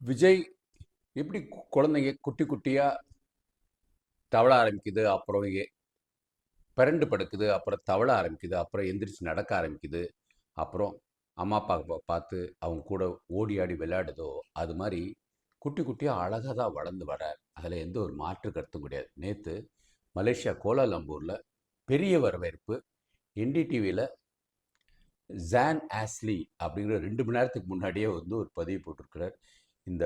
விஜய் எப்படி குழந்தைங்க குட்டி குட்டியாக தவள ஆரம்பிக்குது அப்புறம் பிறண்டு படுக்குது அப்புறம் தவள ஆரம்பிக்குது அப்புறம் எந்திரிச்சு நடக்க ஆரம்பிக்குது அப்புறம் அம்மா அப்பா பார்த்து அவங்க கூட ஓடி ஆடி விளையாடுதோ அது மாதிரி குட்டி குட்டியாக அழகாக தான் வளர்ந்து வரார். அதில் எந்த ஒரு மாற்று கருத்தும் கிடையாது. நேற்று மலேசியா கோலாலம்பூரில் பெரிய வரவேற்பு என்டிடிவியில் ஜான் ஆஸ்லி அப்படிங்கிற ரெண்டு மணி நேரத்துக்கு முன்னாடியே வந்து ஒரு பதிவு போட்டிருக்கிறார். இந்த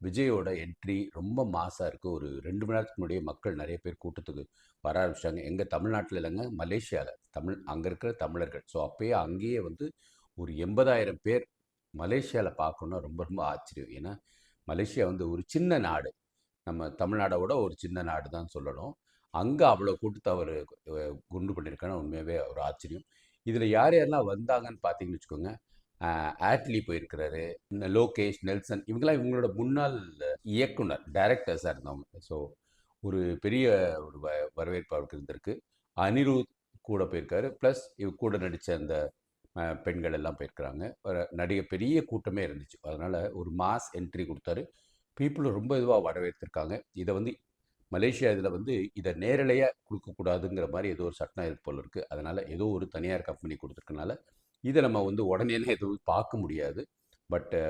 விஜயோட என்ட்ரி ரொம்ப மாசாக இருக்குது ஒரு ரெண்டு மணி நேரத்துக்கு முன்னாடியே மக்கள் நிறைய பேர் கூட்டத்துக்கு வர ஆரம்பிச்சிட்டாங்க. எங்கள் தமிழ்நாட்டில் இல்லைங்க மலேசியாவில் தமிழ் அங்கே இருக்கிற தமிழர்கள். ஸோ அப்போயே அங்கேயே வந்து ஒரு எண்பதாயிரம் பேர் மலேசியாவில் பார்க்கணுன்னா ரொம்ப ரொம்ப ஆச்சரியம். ஏன்னா மலேசியா வந்து ஒரு சின்ன நாடு. நம்ம தமிழ்நாடை விட ஒரு சின்ன நாடு தான் சொல்லணும். அங்கே அவ்வளோ கூட்டத்தை அவர் குண்டு பண்ணியிருக்கான உண்மையாகவே ஒரு ஆச்சரியம். இதில் யார் யாரெல்லாம் வந்தாங்கன்னு பார்த்தீங்கன்னு வச்சுக்கோங்க. ஆட்லி போயிருக்கிறாரு. இந்த லோகேஷ் நெல்சன் இவங்கெல்லாம் இவங்களோட முன்னாள் இயக்குனர் டைரக்டர்ஸாக இருந்தவங்க. ஸோ ஒரு பெரிய ஒரு வ வரவேற்பு அவருக்கு இருந்திருக்கு. அனிருத் கூட போயிருக்காரு. ப்ளஸ் இவ கூட நடித்த அந்த பெண்கள் எல்லாம் போயிருக்கிறாங்க. நடிக நடிகை பெரிய கூட்டமே இருந்துச்சு. அதனால் ஒரு மாஸ் என்ட்ரி கொடுத்தாரு. பீப்புளும் ரொம்ப இதுவாக வரவேற்றிருக்காங்க. இதை வந்து மலேசியா இதில் வந்து இதை நேரலையாக கொடுக்கக்கூடாதுங்கிற மாதிரி ஏதோ ஒரு சட்டம் இருக்கு இருக்குது அதனால் ஏதோ ஒரு தனியார் கம்பெனி கொடுத்துருக்கனால இதை நம்ம வந்து உடனே எதுவும் பார்க்க முடியாது. பட்டு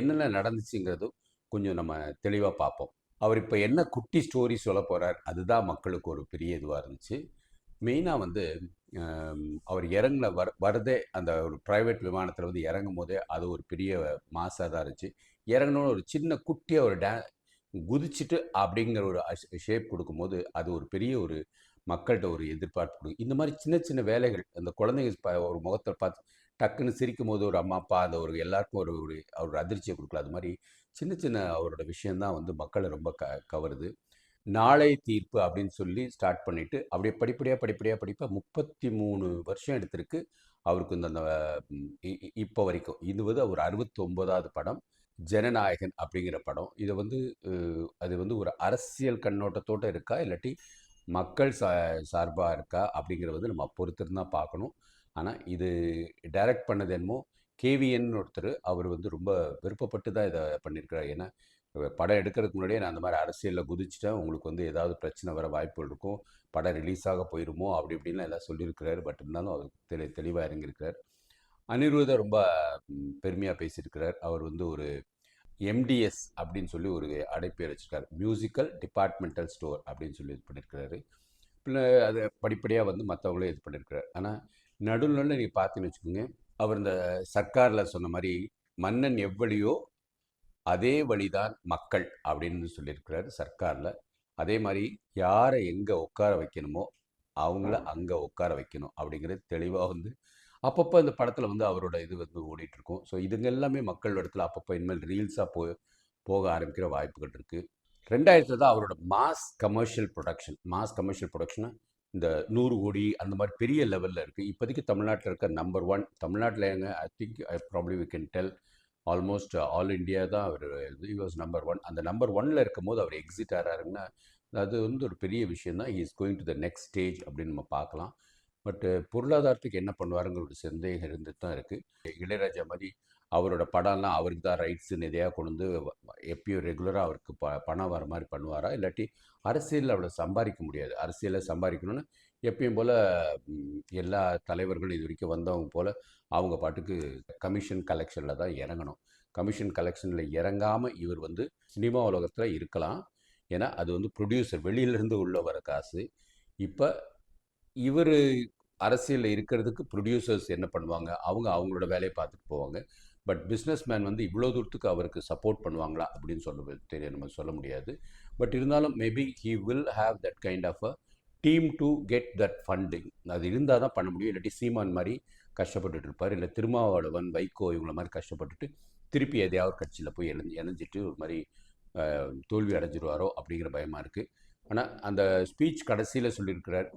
என்னென்ன நடந்துச்சுங்கிறதும் கொஞ்சம் நம்ம தெளிவாக பார்ப்போம். அவர் இப்போ என்ன குட்டி ஸ்டோரி சொல்ல போகிறார் அதுதான் மக்களுக்கு ஒரு பெரிய இதுவாக இருந்துச்சு. மெயினாக வந்து அவர் இறங்கின வர வரதே அந்த ஒரு ப்ரைவேட் விமானத்தில் வந்து இறங்கும் போதே அது ஒரு பெரிய மாசாக தான் இருந்துச்சு. இறங்கணும்னு ஒரு சின்ன குட்டியாக ஒரு டே குதிச்சுட்டு அப்படிங்கிற ஒரு ஷேப் கொடுக்கும்போது அது ஒரு பெரிய ஒரு மக்கள்கிட்ட ஒரு எதிர்பார்ப்பு கொடுக்கும் இந்த மாதிரி சின்ன சின்ன வேலைகள் அந்த குழந்தைங்க ஒரு முகத்தை பார்த்து டக்குன்னு சிரிக்கும் போது ஒரு அம்மா அப்பா அந்த ஒரு எல்லாருக்கும் ஒரு ஒரு ஒரு அதிர்ச்சியை கொடுக்கல. அது மாதிரி சின்ன சின்ன அவரோட விஷயந்தான் வந்து மக்களை ரொம்ப க கவருது. நாளை தீர்ப்பு அப்படின்னு சொல்லி ஸ்டார்ட் பண்ணிட்டு அப்படியே படிப்படியாக படிப்படியாக படிப்பா முப்பத்தி மூணு வருஷம் எடுத்திருக்கு. அவருக்கு இந்த அந்த, இ- இப்போ வரைக்கும். இது வந்து ஒரு அறுபத்தொம்போதாவது படம் ஜனநாயகன் அப்படிங்கிற படம். இதை வந்து அது வந்து ஒரு அரசியல் கண்ணோட்டத்தோடு இருக்கா? இல்லாட்டி மக்கள் சா சார்பாக இருக்கா? அப்படிங்கிறது வந்து நம்ம பொறுத்திருந்து தான் பார்க்கணும். ஆனால் இது டைரக்ட் பண்ணது என்னமோ கேவிஎன்னு ஒருத்தர் அவர் வந்து ரொம்ப விருப்பப்பட்டு தான் இதை பண்ணியிருக்கிறார் ஏன்னா படம் எடுக்கிறதுக்கு முன்னாடியே நான் அந்த மாதிரி அரசியலில் குதிச்சிட்டேன். உங்களுக்கு வந்து ஏதாவது பிரச்சனை வர வாய்ப்புகள் இருக்கும் படம் ரிலீஸ் ஆக போயிருமோ அப்படி இப்படின்லாம் எல்லாம் சொல்லியிருக்கிறாரு. பட் இருந்தாலும் அவர் தெளி தெளிவாக இறங்கியிருக்கிறார். அனிருதை ரொம்ப பெருமையாக பேசியிருக்கிறார். அவர் வந்து ஒரு எம்டிஎஸ் அப்படின்னு சொல்லி ஒரு அடைப்பேர் வச்சிருக்காரு மியூசிக்கல் டிபார்ட்மெண்டல் ஸ்டோர் அப்படின்னு சொல்லி இது பண்ணியிருக்கிறாரு அது படிப்படியாக வந்து மற்றவங்களும் இது பண்ணியிருக்கிறார் ஆனால் நடுவில் நீங்கள் பார்த்தீங்கன்னு வச்சுக்கோங்க அவர் இந்த சர்க்காரில் சொன்ன மாதிரி மன்னன் எவ்வழியோ அதே வழிதான் மக்கள் அப்படின்னு சொல்லியிருக்கிறாரு சர்க்காரில். அதே மாதிரி யாரை எங்கே உட்கார வைக்கணுமோ அவங்கள அங்கே உட்கார வைக்கணும் அப்படிங்கிறது தெளிவாக வந்து அப்பப்போ இந்த படத்தில் வந்து அவரோட இது வந்து ஓடிட்டு இருக்கும் ஸோ இதுங்க எல்லாமே மக்கள் இடத்துல அப்பப்போ இனிமேல் ரீல்ஸாக போ போக ஆரம்பிக்கிற வாய்ப்புகள் இருக்குது ரெண்டாயிரத்துல தான் அவரோட mass commercial production mass commercial ப்ரொடக்ஷனை இந்த நூறு கோடி அந்த மாதிரி பெரிய லெவலில் இருக்குது இப்போதைக்கு தமிழ்நாட்டில் இருக்க நம்பர் ஒன் தமிழ்நாட்டில் எங்க I think I probably we can tell almost all India தான் அவர் வாஸ் நம்பர் ஒன் அந்த நம்பர் ஒனில் இருக்கும் போது அவர் எக்ஸிட் ஆகிறாருங்கன்னா அது வந்து ஒரு பெரிய விஷயம் தான் is going to the next stage அப்படின்னு நம்ம பார்க்கலாம். பட் பொருளாதாரத்துக்கு என்ன பண்ணுவாருங்கிற ஒரு சந்தேகம் இருந்துட்டு தான் இருக்குது இளையராஜா மாதிரி அவரோட படம்லாம் அவருக்கு தான் ரைட்ஸுன்னு நிறையா கொண்டு வந்து எப்பயும் ரெகுலராக அவருக்கு ப பணம் வர மாதிரி பண்ணுவாரா? இல்லாட்டி அரசியலில் அவ்வளோ சம்பாதிக்க முடியாது. அரசியலில் சம்பாதிக்கணும்னா எப்பயும் போல் எல்லா தலைவர்களும் இது வரைக்கும் வந்தவங்க போல் அவங்க பாட்டுக்கு கமிஷன் கலெக்ஷனில் தான் இறங்கணும். கமிஷன் கலெக்ஷனில் இறங்காமல் இவர் வந்து சினிமா உலகத்தில் இருக்கலாம். ஏன்னா அது வந்து ப்ரொடியூசர் வெளியிலேருந்து உள்ள வர காசு. இப்போ இவர் அரசியலில் இருக்கிறதுக்கு ப்ரொடியூசர்ஸ் என்ன பண்ணுவாங்க? அவங்க அவங்களோட வேலையை பார்த்துட்டு போவாங்க. பட் பிஸ்னஸ் மேன் வந்து இவ்வளோ தூரத்துக்கு அவருக்கு சப்போர்ட் பண்ணுவாங்களா? அப்படின்னு சொல்ல தெரிய நம்ம சொல்ல முடியாது. பட் இருந்தாலும் maybe he will have that kind of a team to get that funding அது இருந்தால் தான் பண்ண முடியும். இல்லாட்டி சீமான் மாதிரி கஷ்டப்பட்டுட்டு இருப்பார். இல்லை திருமாவளவன் வைகோ இவங்கள மாதிரி கஷ்டப்பட்டுட்டு திருப்பி எதையாவது கட்சியில் போய் இணைஞ்சு இணைஞ்சிட்டு ஒரு மாதிரி தோல்வி அடைஞ்சிருவாரோ அப்படிங்கிற பயமாக இருக்குது ஆனால் அந்த ஸ்பீச் கடைசியில் சொல்லியிருக்கிறார்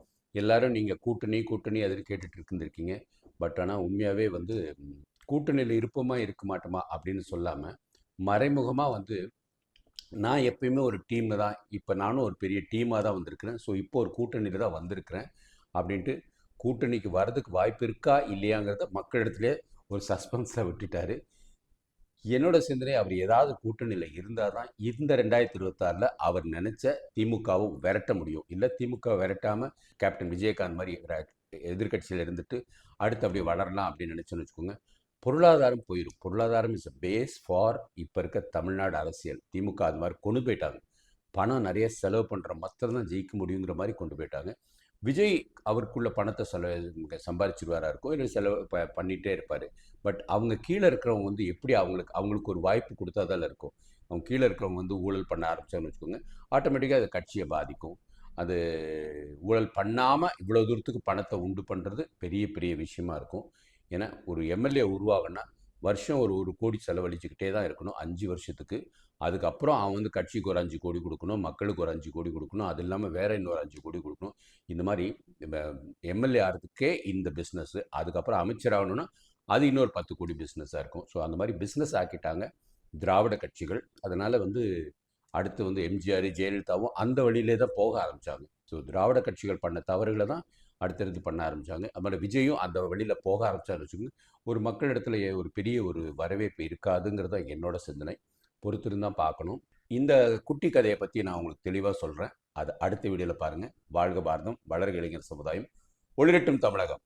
எல்லாரும் நீங்கள் கூட்டணி கூட்டணி அதில் கேட்டுட்டு இருந்திருக்கீங்க. பட் ஆனால் உண்மையாகவே வந்து கூட்டணியில் இருப்போமா இருக்க மாட்டோமா அப்படின்னு சொல்லாமல் மறைமுகமாக வந்து நான் எப்பயுமே ஒரு டீமில் தான். இப்போ நானும் ஒரு பெரிய டீமாக தான் வந்திருக்கிறேன். ஸோ இப்போ ஒரு கூட்டணியில் தான் வந்திருக்கிறேன். அப்படின்ட்டு கூட்டணிக்கு வர்றதுக்கு வாய்ப்பு இருக்கா இல்லையாங்கிறத மக்களிடத்துலேயே ஒரு சஸ்பென்ஸில் விட்டுட்டாரு. என்னோட சிந்தனை அவர் ஏதாவது கூட்டணியில் இருந்தால் தான் இந்த ரெண்டாயிரத்தி இருபத்தாறில் அவர் நினைச்ச திமுகவும் விரட்ட முடியும். இல்லை திமுக விரட்டாமல் கேப்டன் விஜயகாந்த் மாதிரி எதிர்கட்சியில் இருந்துட்டு அடுத்து அப்படி வளரலாம் அப்படின்னு நினச்சோன்னு வச்சுக்கோங்க. பொருளாதாரம் போயிடும் பொருளாதாரம் இஸ் அ பேஸ் ஃபார் இப்போ இருக்க தமிழ்நாடு அரசியல். திமுக அது மாதிரி கொண்டு போயிட்டாங்க. பணம் நிறைய செலவு பண்ணுற மற்ற தான் ஜெயிக்க முடியுங்கிற மாதிரி கொண்டு போயிட்டாங்க. விஜய் அவருக்குள்ள பணத்தை செலவு சம்பாதிச்சிருவாரா இருக்கும் இல்லை செலவு ப பண்ணிகிட்டே இருப்பார். பட் அவங்க கீழே இருக்கிறவங்க வந்து எப்படி அவங்களுக்கு அவங்களுக்கு ஒரு வாய்ப்பு கொடுத்தா தான் இருக்கும். அவங்க கீழே இருக்கிறவங்க வந்து ஊழல் பண்ண ஆரம்பிச்சாங்கன்னு வச்சுக்கோங்க ஆட்டோமேட்டிக்காக அது கட்சியை பாதிக்கும். அது ஊழல் பண்ணாமல் இவ்வளோ தூரத்துக்கு பணத்தை உண்டு பண்ணுறது பெரிய பெரிய விஷயமா இருக்கும். ஏன்னா ஒரு எம்எல்ஏ உருவாகனா வருஷம் ஒரு ஒரு கோடி செலவழிச்சுக்கிட்டே தான் இருக்கணும். அஞ்சு வருஷத்துக்கு. அதுக்கப்புறம் அவன் வந்து கட்சிக்கு ஒரு அஞ்சு கோடி கொடுக்கணும் மக்களுக்கு ஒரு அஞ்சு கோடி கொடுக்கணும். அது இல்லாமல் வேற இன்னொரு அஞ்சு கோடி கொடுக்கணும். இந்த மாதிரி எம்எல்ஏ ஆகிறதுக்கே இந்த பிஸ்னஸ்ஸு அதுக்கப்புறம் அமைச்சர் ஆகணும்னா அது இன்னொரு பத்து கோடி பிஸ்னஸாக இருக்கும். ஸோ அந்த மாதிரி பிஸ்னஸ் ஆக்கிட்டாங்க திராவிட கட்சிகள். அதனால் வந்து அடுத்து வந்து எம்ஜிஆர் ஜெயலலிதாவும் அந்த வழியிலே தான் போக ஆரம்பித்தாங்க ஸோ திராவிட கட்சிகள் பண்ண தவறுகளை தான் அடுத்தடுத்து பண்ண ஆரம்பித்தாங்க அது விஜயும் அந்த வழியில் போக ஆரம்பித்தாரு வச்சுக்கோங்க. ஒரு மக்களிடத்துல ஒரு பெரிய ஒரு வரவேற்பு இருக்காதுங்கிறது தான் என்னோட சிந்தனை. பொறுத்திருந்தான் பார்க்கணும். இந்த குட்டி கதையை பற்றி நான் உங்களுக்கு தெளிவாக சொல்கிறேன் அது அடுத்த வீடியோவில் பாருங்கள் வாழ்க பாரதம் வளர்க இளைஞர் சமுதாயம். ஒளிரட்டும் தமிழகம்.